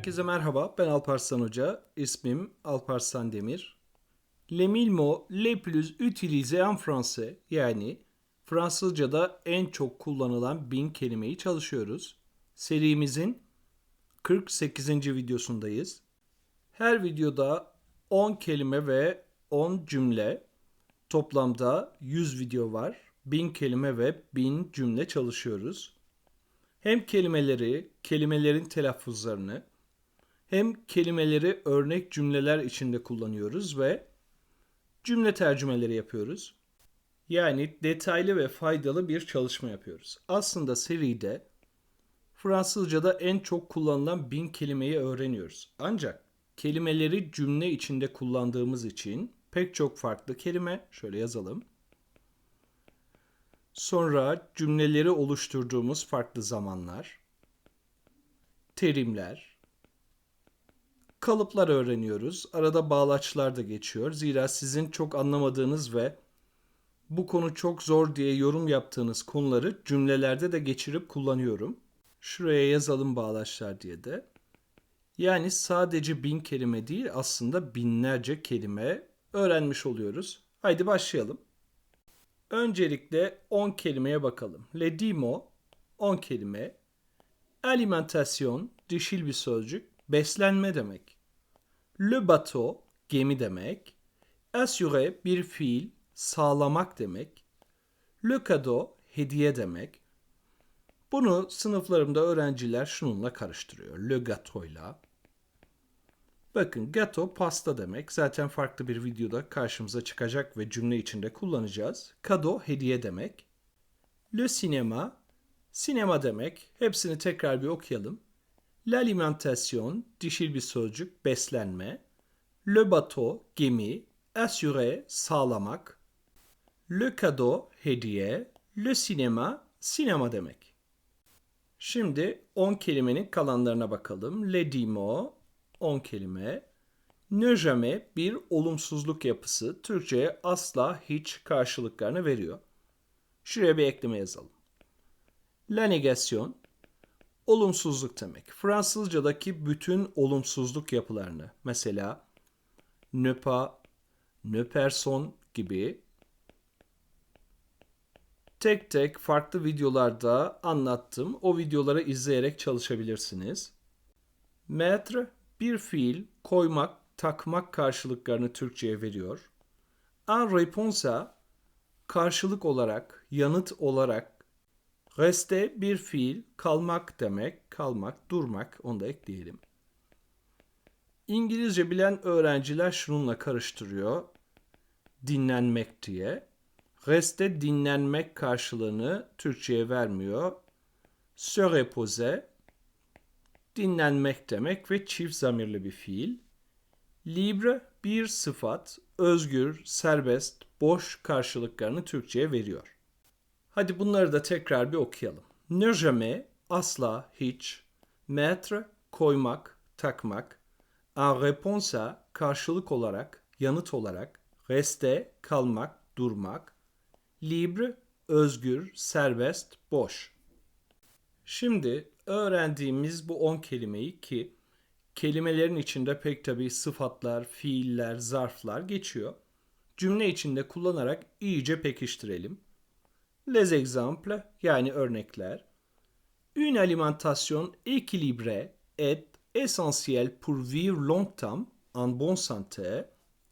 Herkese merhaba, ben Alparslan Hoca. İsmim Alparslan Demir. Les mille mots les plus utilisés en français yani Fransızca'da en çok kullanılan bin kelimeyi çalışıyoruz. Serimizin 48. videosundayız. Her videoda 10 kelime ve 10 cümle. Toplamda 100 video var. 1000 kelime ve 1000 cümle çalışıyoruz. Hem kelimeleri, kelimelerin telaffuzlarını, hem kelimeleri örnek cümleler içinde kullanıyoruz ve cümle tercümeleri yapıyoruz. Yani detaylı ve faydalı bir çalışma yapıyoruz. Aslında seride Fransızca'da en çok kullanılan bin kelimeyi öğreniyoruz. Ancak kelimeleri cümle içinde kullandığımız için pek çok farklı kelime, şöyle yazalım. Sonra cümleleri oluşturduğumuz farklı zamanlar, terimler, kalıplar öğreniyoruz. Arada bağlaçlar da geçiyor. Zira sizin çok anlamadığınız ve bu konu çok zor diye yorum yaptığınız konuları cümlelerde de geçirip kullanıyorum. Şuraya yazalım bağlaçlar diye de. Yani sadece bin kelime değil aslında binlerce kelime öğrenmiş oluyoruz. Haydi başlayalım. Öncelikle 10 kelimeye bakalım. Le dimo 10 kelime. Alimentasyon dişil bir sözcük. Beslenme demek. Le bateau gemi demek. Assurer bir fiil sağlamak demek. Le cadeau hediye demek. Bunu sınıflarımda öğrenciler şununla karıştırıyor. Le gâteau'yla. Bakın gato pasta demek. Zaten farklı bir videoda karşımıza çıkacak ve cümle içinde kullanacağız. Kado hediye demek. Le cinéma sinema demek. Hepsini tekrar bir okuyalım. L'alimentation dişil bir sözcük beslenme. Le bateau gemi. Assurer sağlamak. Le cadeau hediye. Le cinéma sinema demek. Şimdi 10 kelimenin kalanlarına bakalım. Le dimo 10 kelime. Ne jamais bir olumsuzluk yapısı Türkçe'ye asla hiç karşılıklarını veriyor. Şuraya bir ekleme yazalım. La négation olumsuzluk demek. Fransızcadaki bütün olumsuzluk yapılarını mesela ne pas, ne person gibi tek tek farklı videolarda anlattım. O videoları izleyerek çalışabilirsiniz. Mettre bir fiil koymak, takmak karşılıklarını Türkçe'ye veriyor. En réponse karşılık olarak, yanıt olarak reste bir fiil kalmak demek, kalmak, durmak onu da ekleyelim. İngilizce bilen öğrenciler şununla karıştırıyor. Dinlenmek diye. Reste dinlenmek karşılığını Türkçe'ye vermiyor. Se reposer dinlenmek demek ve çift zamirli bir fiil. Libre bir sıfat, özgür, serbest, boş karşılıklarını Türkçe'ye veriyor. Hadi bunları da tekrar bir okuyalım. Ne jamais, asla, hiç. Mettre, koymak, takmak. En réponse karşılık olarak, yanıt olarak. Reste, kalmak, durmak. Libre, özgür, serbest, boş. Şimdi öğrendiğimiz bu 10 kelimeyi ki kelimelerin içinde pek tabi sıfatlar, fiiller, zarflar geçiyor. Cümle içinde kullanarak iyice pekiştirelim. Les exemples yani örnekler. Une alimentation équilibrée est essentielle pour vivre longtemps en bonne santé.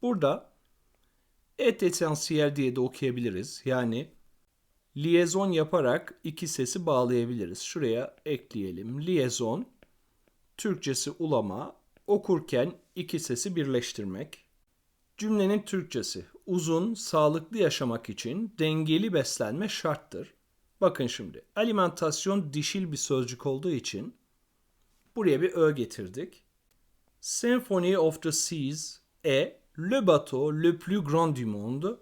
Burada et essentiel diye de okuyabiliriz. Yani Liaison yaparak iki sesi bağlayabiliriz. Şuraya ekleyelim. Liaison, Türkçesi ulama, okurken iki sesi birleştirmek. Cümlenin Türkçesi uzun, sağlıklı yaşamak için dengeli beslenme şarttır. Bakın şimdi alimentasyon dişil bir sözcük olduğu için buraya bir ö getirdik. Symphony of the Seas est le bateau le plus grand du monde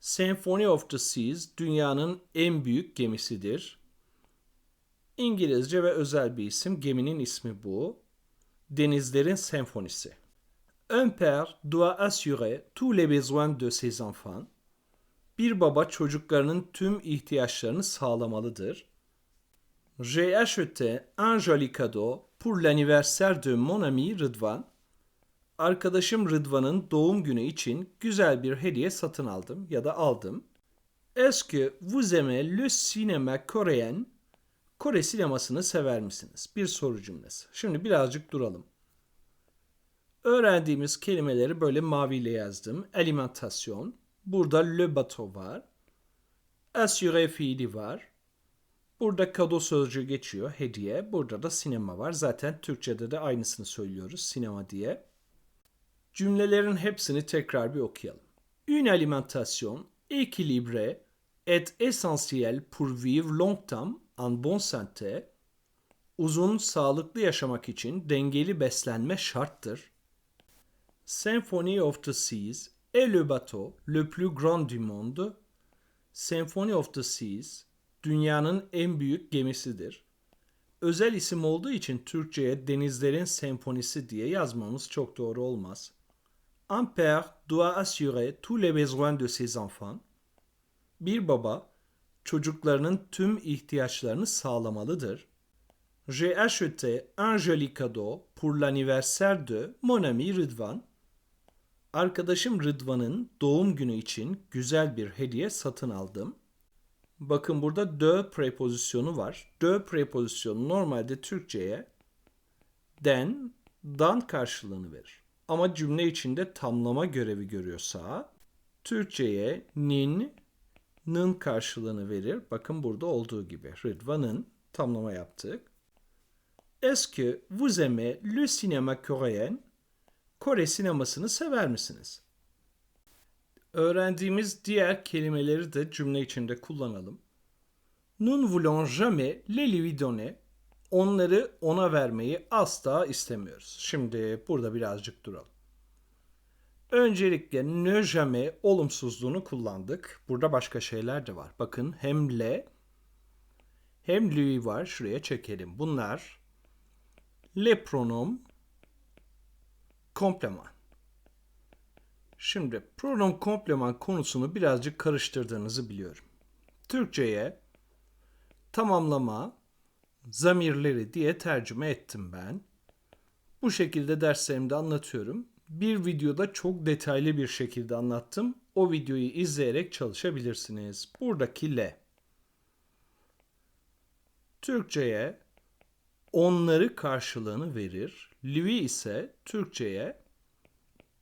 Symphony of the Seas dünyanın en büyük gemisidir. İngilizce ve özel bir isim. Geminin ismi bu. Denizlerin senfonisi. Un père doit assurer tous les besoins de ses enfants. Bir baba çocuklarının tüm ihtiyaçlarını sağlamalıdır. J'ai acheté un joli cadeau pour l'anniversaire de mon ami Rıdvan. Arkadaşım Rıdvan'ın doğum günü için güzel bir hediye satın aldım ya da aldım. Est-ce que vous aimez le cinéma coréen? Kore sinemasını sever misiniz? Bir soru cümlesi. Şimdi birazcık duralım. Öğrendiğimiz kelimeleri böyle maviyle yazdım. Alimentasyon. Burada le bateau var. Assuré fiili var. Burada kado sözcüğü geçiyor. Hediye. Burada da sinema var. Zaten Türkçe'de de aynısını söylüyoruz. Sinema diye. Cümlelerin hepsini tekrar bir okuyalım. Une alimentation équilibrée est essentielle pour vivre longtemps en bonne santé. Uzun, sağlıklı yaşamak için dengeli beslenme şarttır. Symphony of the Seas est le bateau le plus grand du monde. Symphony of the Seas, dünyanın en büyük gemisidir. Özel isim olduğu için Türkçe'ye denizlerin senfonisi diye yazmamız çok doğru olmaz. Un père doit assurer tous les besoins de ses enfants. Bir baba çocuklarının tüm ihtiyaçlarını sağlamalıdır. J'ai acheté un joli cadeau pour l'anniversaire de mon ami Rıdvan. Arkadaşım Rıdvan'ın doğum günü için güzel bir hediye satın aldım. Bakın burada de prepozisyonu var. De prepozisyonu normalde Türkçe'ye den, dan karşılığını verir. Ama cümle içinde tamlama görevi görüyorsa Türkçe'ye nin, nın karşılığını verir. Bakın burada olduğu gibi. Rıdvan'ın tamlama yaptık. Est-ce que vous aimez le cinéma coréen? Kore sinemasını sever misiniz? Öğrendiğimiz diğer kelimeleri de cümle içinde kullanalım. Nous ne voulons jamais les lui donner. Onları ona vermeyi asla istemiyoruz. Şimdi burada birazcık duralım. Öncelikle ne jamais olumsuzluğunu kullandık. Burada başka şeyler de var. Bakın hem le hem lui var. Şuraya çekelim. Bunlar le pronom kompleman. Şimdi pronom kompleman konusunu birazcık karıştırdığınızı biliyorum. Türkçe'ye tamamlama zamirleri diye tercüme ettim ben. Bu şekilde derslerimde anlatıyorum. Bir videoda çok detaylı bir şekilde anlattım. O videoyu izleyerek çalışabilirsiniz. Buradaki le. Türkçe'ye onları karşılığını verir. Lui ise Türkçe'ye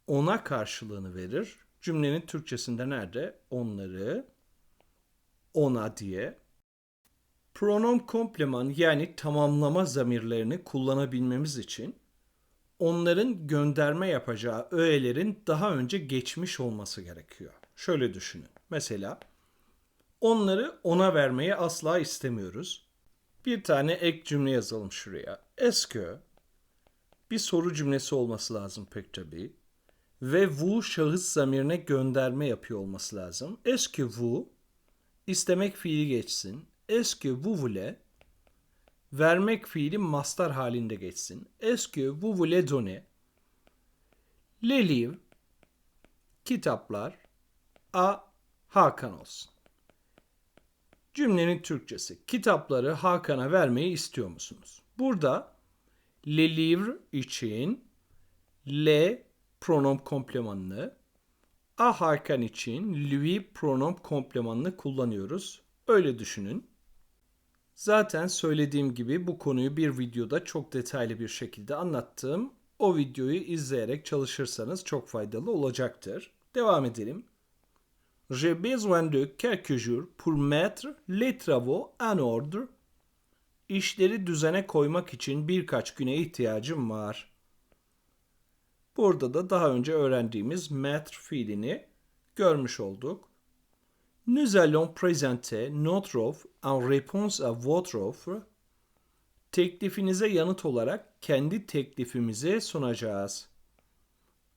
ona karşılığını verir. Cümlenin Türkçesinde nerede? Onları ona diye. Pronom kompleman yani tamamlama zamirlerini kullanabilmemiz için onların gönderme yapacağı öğelerin daha önce geçmiş olması gerekiyor. Şöyle düşünün. Mesela onları ona vermeyi asla istemiyoruz. Bir tane ek cümle yazalım şuraya. Est-ce bir soru cümlesi olması lazım pek tabii. Ve vous şahıs zamirine gönderme yapıyor olması lazım. Que vous istemek fiili geçsin. Que vous voulez vermek fiili mastar halinde geçsin. Est-ce que vous voulez donner les livres kitaplar a Hakan olsun. Cümlenin Türkçesi. Kitapları Hakan'a vermeyi istiyor musunuz? Burada le livre için le pronom komplemanını, a Hakan için lui pronom komplemanını kullanıyoruz. Öyle düşünün. Zaten söylediğim gibi bu konuyu bir videoda çok detaylı bir şekilde anlattım. O videoyu izleyerek çalışırsanız çok faydalı olacaktır. Devam edelim. J'ai besoin de quelques jours pour mettre les travaux en ordre. İşleri düzene koymak için birkaç güne ihtiyacım var. Burada da daha önce öğrendiğimiz mettre fiilini görmüş olduk. Nous allons présenter notre offre en réponse à votre offre. Teklifinize yanıt olarak kendi teklifimizi sunacağız.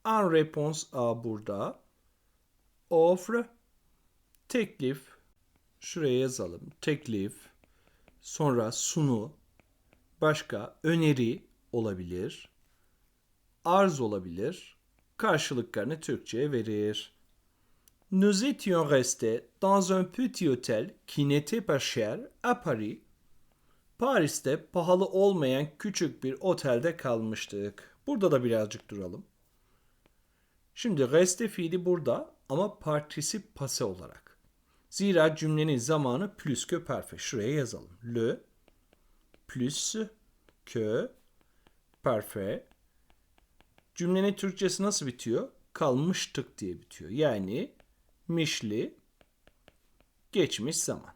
En réponse à burada. Offre teklif şuraya yazalım. Teklif sonra sunu başka öneri olabilir. Arz olabilir. Karşılıklarını Türkçe'ye verir. Nous étions restés dans un petit hôtel qui n'était pas cher à Paris. Paris'te pahalı olmayan küçük bir otelde kalmıştık. Burada da birazcık duralım. Şimdi reste fiili burada ama partisip passé olarak. Zira cümlenin zamanı plus que parfait. Şuraya yazalım. Le plus que parfait. Cümlenin Türkçesi nasıl bitiyor? Kalmıştık diye bitiyor. Yani mişli geçmiş zaman.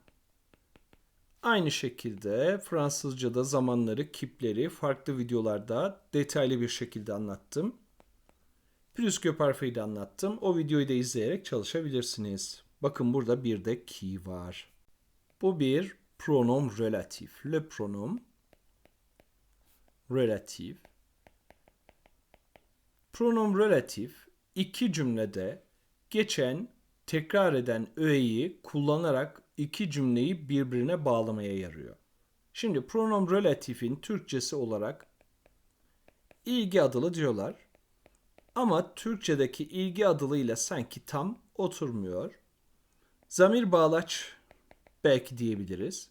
Aynı şekilde Fransızca'da zamanları, kipleri farklı videolarda detaylı bir şekilde anlattım. Plus que parfait'i anlattım. O videoyu da izleyerek çalışabilirsiniz. Bakın burada bir de ki var. Bu bir pronom relatif. Le pronom relatif. Pronom relatif iki cümlede geçen, tekrar eden öğeyi kullanarak iki cümleyi birbirine bağlamaya yarıyor. Şimdi pronom relatifin Türkçesi olarak ilgi adılı diyorlar. Ama Türkçedeki ilgi adılıyla sanki tam oturmuyor. Zamir bağlaç belki diyebiliriz.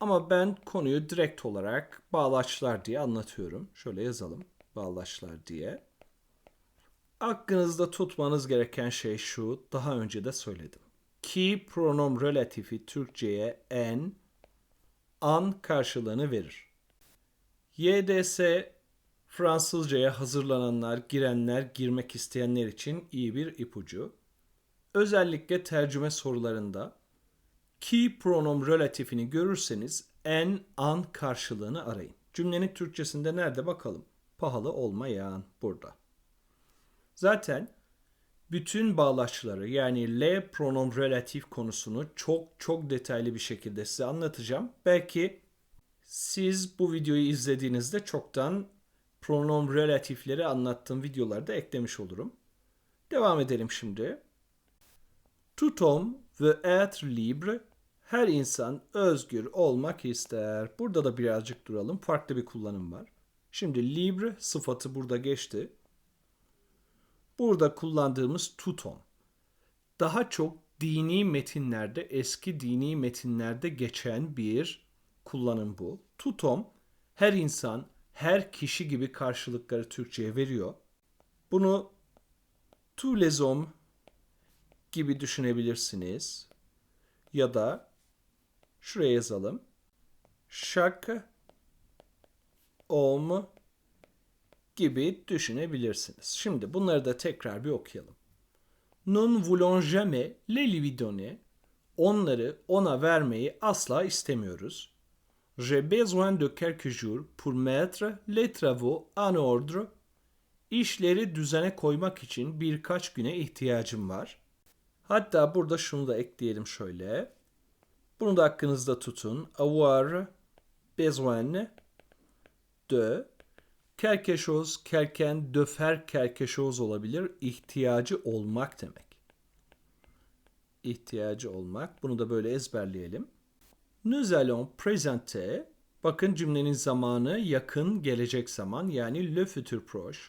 Ama ben konuyu direkt olarak bağlaçlar diye anlatıyorum. Şöyle yazalım. Bağlaçlar diye. Aklınızda tutmanız gereken şey şu. Daha önce de söyledim. Ki pronom relatifi Türkçe'ye en, an karşılığını verir. YDS Fransızcaya hazırlananlar, girenler, girmek isteyenler için iyi bir ipucu. Özellikle tercüme sorularında ki pronom relatifini görürseniz en, an karşılığını arayın. Cümlenin Türkçesinde nerede bakalım? Pahalı olmayan burada. Zaten bütün bağlaçları yani le pronom relatif konusunu çok çok detaylı bir şekilde size anlatacağım. Belki siz bu videoyu izlediğinizde çoktan pronom relatifleri anlattığım videolarda eklemiş olurum. Devam edelim şimdi. Homme veut être libre. Her insan özgür olmak ister. Burada da birazcık duralım. Farklı bir kullanım var. Şimdi libre sıfatı burada geçti. Burada kullandığımız tuton. Daha çok dini metinlerde, eski dini metinlerde geçen bir kullanım bu. Tutom her insan, her kişi gibi karşılıkları Türkçe'ye veriyor. Bunu tous gibi düşünebilirsiniz. Ya da şuraya yazalım. Chaque homme gibi düşünebilirsiniz. Şimdi bunları da tekrar bir okuyalım. Nous voulons jamais les lui donner. Onları ona vermeyi asla istemiyoruz. J'ai besoin de quelques jours pour mettre les travaux en ordre. İşleri düzene koymak için birkaç güne ihtiyacım var. Hatta burada şunu da ekleyelim şöyle. Bunu da aklınızda tutun. Avoir besoin de quelque chose, quelqu'un de faire quelque chose olabilir. İhtiyacı olmak demek. İhtiyacı olmak. Bunu da böyle ezberleyelim. Nous allons présenter. Bakın cümlenin zamanı yakın gelecek zaman yani le futur proche.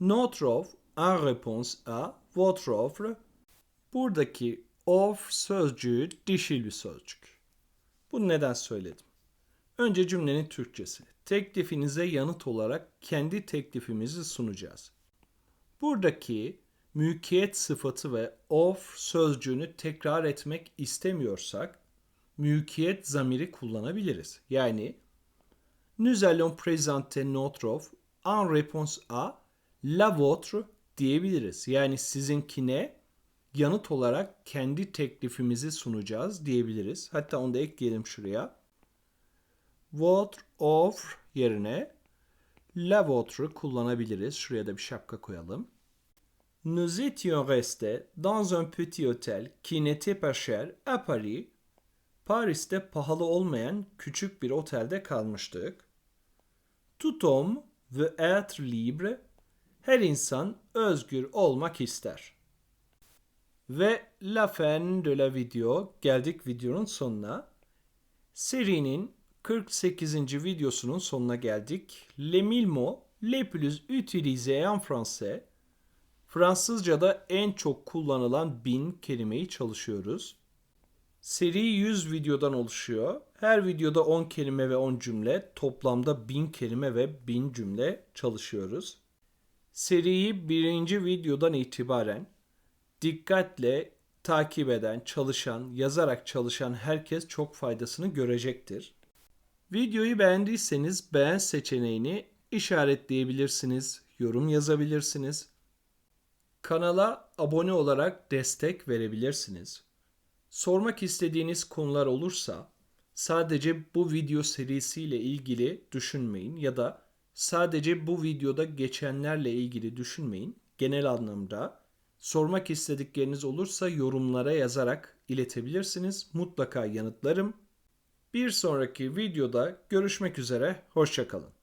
Notre offre en réponse à votre offre. Buradaki of sözcüğü dişil bir sözcük. Bunu neden söyledim? Önce cümlenin Türkçesi. Teklifinize yanıt olarak kendi teklifimizi sunacağız. Buradaki mülkiyet sıfatı ve of sözcüğünü tekrar etmek istemiyorsak mülkiyet zamiri kullanabiliriz. Yani nous allons présenter notre offre en réponse à la vôtre diyebiliriz. Yani sizinkine yanıt olarak kendi teklifimizi sunacağız diyebiliriz. Hatta onu da ekleyelim şuraya. Votre offre yerine la vôtre kullanabiliriz. Şuraya da bir şapka koyalım. Nous étions restés dans un petit hôtel qui n'était pas cher à Paris. Paris'te pahalı olmayan küçük bir otelde kalmıştık. Tout homme veut être libre. Her insan özgür olmak ister. Ve la fin de la video geldik videonun sonuna. Serinin 48. videosunun sonuna geldik. Les mille mots les plus utilisés en français. Fransızca'da en çok kullanılan bin kelimeyi çalışıyoruz. Seri 100 videodan oluşuyor. Her videoda 10 kelime ve 10 cümle, toplamda 1000 kelime ve 1000 cümle çalışıyoruz. Seriyi birinci videodan itibaren dikkatle takip eden, çalışan, yazarak çalışan herkes çok faydasını görecektir. Videoyu beğendiyseniz beğen seçeneğini işaretleyebilirsiniz, yorum yazabilirsiniz. Kanala abone olarak destek verebilirsiniz. Sormak istediğiniz konular olursa sadece bu video serisiyle ilgili düşünmeyin ya da sadece bu videoda geçenlerle ilgili düşünmeyin. Genel anlamda sormak istedikleriniz olursa yorumlara yazarak iletebilirsiniz. Mutlaka yanıtlarım. Bir sonraki videoda görüşmek üzere. Hoşçakalın.